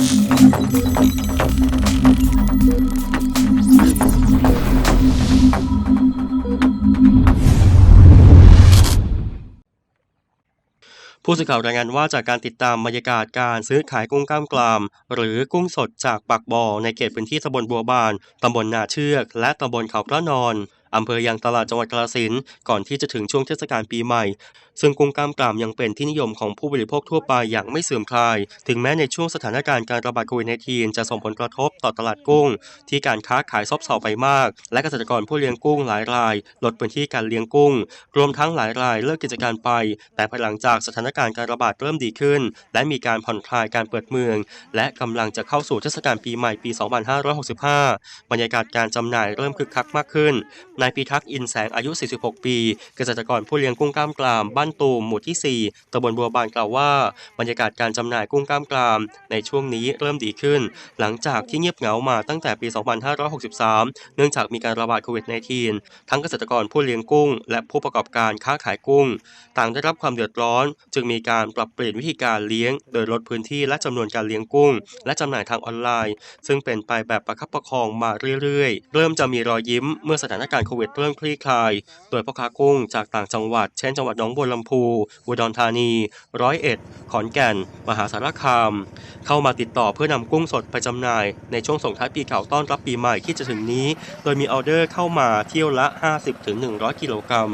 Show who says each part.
Speaker 1: ผู้สื่อข่าวรายงานว่าจากการติดตามบรรยากาศการซื้อขายกุ้งกล้ามกราม หรือกุ้งสดจากปากบ่อในเขตพื้นที่ตำบลบัวบาน ตำบลนาเชือก และตำบลเขาพระนอน อำเภอยางตลาดจังหวัดกาฬสินธุ์ก่อนที่จะถึงช่วงเทศกาลปีใหม่ ซึ่งกุ้งกล้ามกรามยังเป็นที่นิยมของผู้บริโภคทั่วไปอย่างไม่เสื่อมคลาย ถึงแม้ในช่วงสถานการณ์การระบาดโควิด -19 จะส่งผลกระทบต่อตลาดกุ้ง ที่การค้าขายซบเซาไปมาก และเกษตรกรผู้เลี้ยงกุ้งหลายราย ลดพื้นที่การเลี้ยงกุ้ง รวมทั้งหลายรายเลิกกิจการไป แต่ภายหลังจากสถานการณ์การระบาดเริ่มดีขึ้น และมีการผ่อนคลายการเปิดเมือง และกำลังจะเข้าสู่เทศกาลปีใหม่ปี 2565 บรรยากาศการจำหน่ายเริ่มคึกคักมากขึ้นนายปีทักษ์อินแสงอายุ 46 ปี เกษตรกรผู้เลี้ยงกุ้งกล้ามกรามบ้านตูมหมู่ที่ 4ตำบลบัวบานกล่าวว่า บรรยากาศการจำหน่ายกุ้งกล้ามกราม ในช่วงนี้เริ่มดีขึ้น หลังจากที่เงียบเหงามาตั้งแต่ปี 2563 เนื่องจากมีการระบาดโควิด -19 ทั้งเกษตรกรผู้เลี้ยงกุ้ง และผู้ประกอบการค้าขายกุ้ง ต่างได้รับความเดือดร้อน จึงมีการปรับเปลี่ยนวิธีการเลี้ยง โดยลดพื้นที่และจำนวนการเลี้ยงกุ้ง และจำหน่ายทางออนไลน์ ซึ่งเป็นไปแบบประคับประคองมาเรื่อยๆ เริ่มจะมีรอยยิ้มเมื่อสถานการณ์โควิดเริ่มคลี่คลาย โดยพ่อค้ากุ้งจากต่างจังหวัดเช่นจังหวัดหนองบัวลำพู อุดรธานี ร้อยเอ็ด ขอนแก่น มหาสารคาม เข้ามาติดต่อเพื่อนำกุ้งสดไปจำหน่ายในช่วงส่งท้ายปีเก่าต้อนรับปีใหม่ที่จะถึงนี้ โดยมีออเดอร์เข้ามาเที่ยวละ 50-100 กิโลกรัม